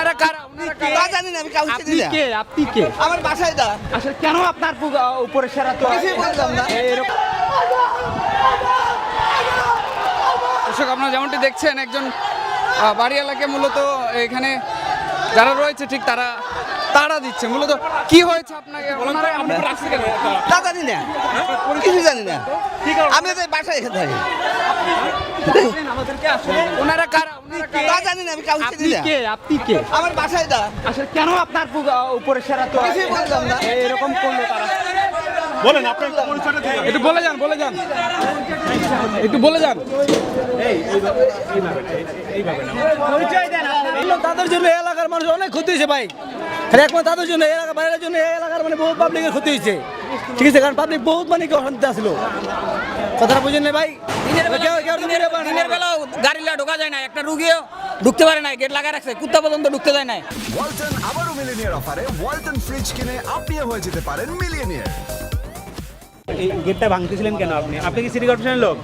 ওনারা কারা? ওনারা তা কারা? জানি না আমি কাউকে আপনি না। কে? আপনি কে? আমার বাসায় দা আসলে কেন আপনার উপরে সেরা তো কিছুই না। এরকম দর্শক আপনারা যেমনটি দেখছেন একজন আহ, বাড়িওয়ালাকে মূলত এখানে যারা রয়েছে ঠিক তারা তাড়া দিচ্ছে। মূলত কি হয়েছে আপনাকে? ওনারা তা জানি না। কিছু জানি না। আমি তো এই বাসায় এখানে থাকি। ওনারা কারা? তা জানি না আমি কাউকে আপনি কে? আপনি কে? আমার বাসায় দা আসলে কেন আপনার পু- উপরে সেরা তো? কিছুই বললাম না। এরকম করল তারা বলেন আপনার পরিচয়টা একটু বলে যান বলে যান। একটু বলে যান। তাদের জন্য এই এলাকার মানুষ অনেক ক্ষতি হয়েছে ভাই। আর একমাত্র তাদের জন্য এই এলাকা বাইরের জন্য এই এলাকার মানে বহু পাবলিকের ক্ষতি হয়েছে। ঠিক আছে কারণ পাবলিক বহুত মানে কি অশান্তি আসছিল কথাটা বুঝেন না ভাই। দিনের বেলাও গাড়ি ঢোকা যায় না একটা রুগীও ঢুকতে পারে না গেট লাগা রাখছে কুত্তা পর্যন্ত ঢুকতে যায় না ওয়ালটন আবারও মিলিনিয়ার অফারে ওয়ালটন ফ্রিজ কিনে আপনিও হয়ে যেতে পারেন মিলিয়নিয়ার। এই গেটটা ভাঙতেছিলেন কেন আপনি? আপনি কি সিটি কর্পোরেশনের লোক?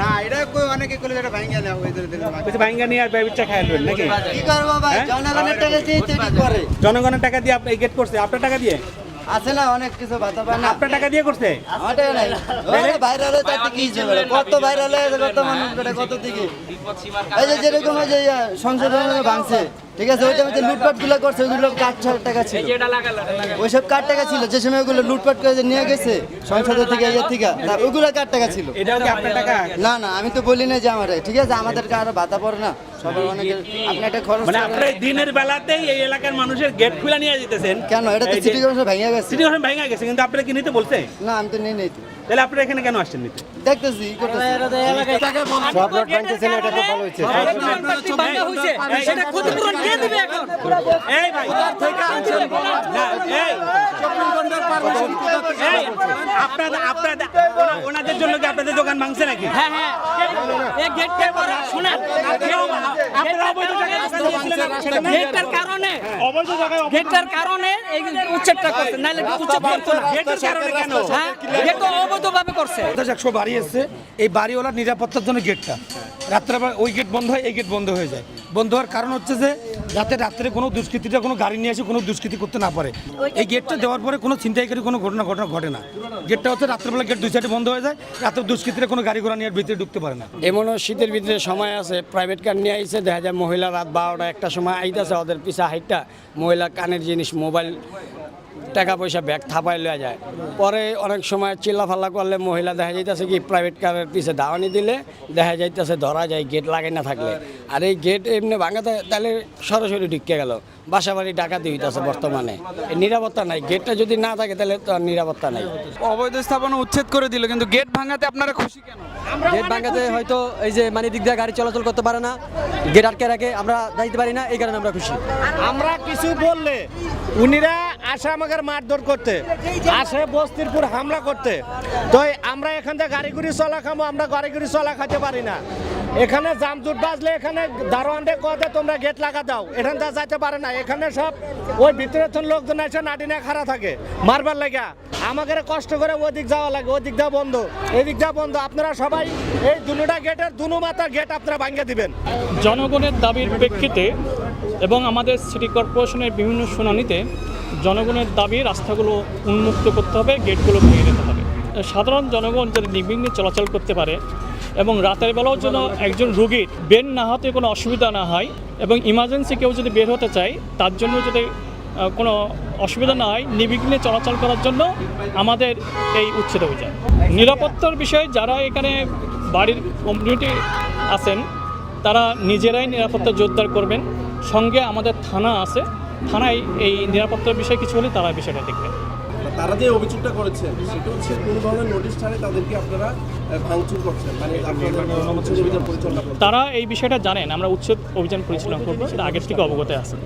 না এটা কই অনেকে করলে এটা ভাঙিয়ে দেওয়া হয়েছে কিছু ভাঙ্গা নিয়ে আর প্রাইভেটটা খাইলেন নাকি? কি করব ভাই? হ্যাঁ? জনগণের টাকা দিয়ে তৈরি করে। জনগণের টাকা দিয়ে আপনি গেট করছে। আপনার টাকা দিয়ে? আছে না অনেক কিছু ভাতা পায় না আপনার টাকা দিয়ে করছে? আমার টাকা নাই। ভাইরাল হয়ে তাতে কি হিসেবে কত ভাইরাল হয়ে কত মানুষ করে কত দিকে? এই যে যেরকম ওই যে ইয়া, ভাঙছে। ঠিক আছে ওইটা মধ্যে লুটপাটগুলো করছে ওইগুলো কাঠ ছাড় টাকা ছিল। ওইসব কাঠ টাকা ছিল যে সময় ওগুলো লুটপাট করে নিয়ে গেছে সংসদের থেকে ইয়ে থেকে তা ওইগুলো কাঠ টাকা ছিল। না না আমি তো বলি না যে আমার ঠিক আছে আমাদেরকে আরও ভাতা পড়ে না। সবার অনেকে আপনি একটা খরচ মানে আপনি দিনের বেলাতেই এই এলাকার মানুষের গেট খুলে নিয়ে যেতেছেন। কেন? এটা তো সিটি কর্পোরেশন ভেঙে গেছে। সিটি কর্পোরেশন ভেঙে গেছে কিন্তু আপনারা কি নিতে বলছে না আমি তো নিয়ে নেই তো। তাহলে আপনারা এখানে কেন আসছেন নিতে দেখতেছি সব রোড ভাঙতেছে এটা তো ভালো হচ্ছে সেটা ক্ষতিপূরণ কে দিবে এখন এই ভাই না, এই এই, আপনাদের আপনাদের ওনাদের জন্য কি আপনাদের দোকান ভাঙছে নাকি হ্যাঁ হ্যাঁ এই গেট কে শুনেন। আপনারা অবৈধ জায়গায় দোকান দিয়েছিলেন, সেটা না? গেটটার কারণে অবৈধ জায়গায় অবৈধ- গেটটার কারণে এই উচ্ছেদটা করছে নাহলে উচ্ছেদ করতো না। গেটের কারণে কেন? হ্যাঁ গেট অবৈধভাবে করছে। একশো বাড়ি এসছে। এই বাড়িওয়ালার নিরাপত্তার জন্য গেটটা রাত্রেবেলা ওই গেট বন্ধ হয় এই গেট বন্ধ হয়ে যায়। বন্ধ হওয়ার কারণ হচ্ছে যে যাতে রাত্রে কোনো দুষ্কৃতীরা কোনো গাড়ি নিয়ে এসে কোনো দুষ্কৃতি করতে না পারে। এই গেটটা দেওয়ার পরে কোনো ছিনতাইকারী কোনো ঘটনা ঘটনা ঘটে না। গেটটা হচ্ছে রাত্রেবেলা গেট দুই সাইডে বন্ধ হয়ে যায়। রাত্রে দুষ্কৃতীরা কোনো গাড়ি ঘোড়া নিয়ে আর ভিতরে ঢুকতে পারে না। এমনও শীতের ভিতরে সময় আছে প্রাইভেট কার নিয়ে আইসে দেখা যায় মহিলা রাত বারোটা, একটা সময় আইতেছে, ওদের পিছা হাইটটা মহিলা কানের জিনিস মোবাইল টাকা পয়সা ব্যাগ থাপাই লওয়া যায়। পরে অনেক সময় চিল্লাফাল্লা করলে মহিলা দেখা যাইতেছে কি প্রাইভেট কারের পিছে দাওয়ানি দিলে দেখা যাইতেছে ধরা যায় গেট লাগে না থাকলে। আর এই গেট এমনি ভাঙাতে তাহলে সরাসরি ঢুকে গেল। বাসা বাড়ি ডাকাতি হইতেছে বর্তমানে। নিরাপত্তা নাই। গেটটা যদি না থাকে তাহলে তো আর নিরাপত্তা নাই। অবৈধ স্থাপনা উচ্ছেদ করে দিল কিন্তু গেট ভাঙাতে আপনারা খুশি কেন? গেট ভাঙাতে হয়তো এই যে মানে দিক দিয়ে গাড়ি চলাচল করতে পারে না গেট আটকে রাখে আমরা যাইতে পারি না এই কারণে আমরা খুশি। আমরা কিছু বললে উনিরা আসে আমাকে মারধর করতে, আসে বস্তিরপুর হামলা করতে। তো আমরা এখান থেকে গাড়ি গুড়ি চলা খাব আমরা গাড়ি গুড়ি চলা খাতে পারি না। এখানে জামজুট বাজলে এখানে দারোয়ানডে কদে তোমরা গেট লাগা দাও, এখান থেকে যাইতে পারে না। এখানে সব ওই ভিতরে তো লোকজন এসে নাটিনা খাড়া থাকে। মারবার লাগা। আমাকে কষ্ট করে ওদিক যাওয়া লাগে, ওদিক যা বন্ধ। এদিক যা বন্ধ। আপনারা সবাই এই দুটা গেটের দুনো মাথার গেট আপনারা ভাঙিয়ে দিবেন। জনগণের দাবির প্রেক্ষিতে এবং আমাদের সিটি কর্পোরেশনের বিভিন্ন শুনানিতে জনগণের দাবি, রাস্তাগুলো উন্মুক্ত করতে হবে, গেটগুলো ভেঙে দিতে হবে। সাধারণ জনগণ যাতে নির্বিঘ্নে চলাচল করতে পারে এবং রাতের বেলাও যেন একজন রুগীর বের না হতে কোনো অসুবিধা না হয় এবং ইমার্জেন্সি কেউ যদি বের হতে চায়, তার জন্য যদি কোনো অসুবিধা না হয়, নির্বিঘ্নে চলাচল করার জন্য আমাদের এই উচ্ছেদ অভিযান। নিরাপত্তার বিষয়ে যারা এখানে বাড়ির কমিউনিটি আছেন, তারা নিজেরাই নিরাপত্তা জোরদার করবেন। সঙ্গে আমাদের থানা আছে। থানায় এই নিরাপত্তার বিষয়ে কিছু হলে তারা বিষয়টা দেখবে। তারা যে অভিযোগটা করেছে সেটা হচ্ছে কোন ধরনের নোটিশ ছাড়ে তাদেরকে আপনারা ভাঙচুর করছেন। মানে করছেন। তারা এই বিষয়টা জানেন আমরা উচ্ছেদ অভিযান পরিচালনা করব সেটা আগের থেকে অবগত আছে।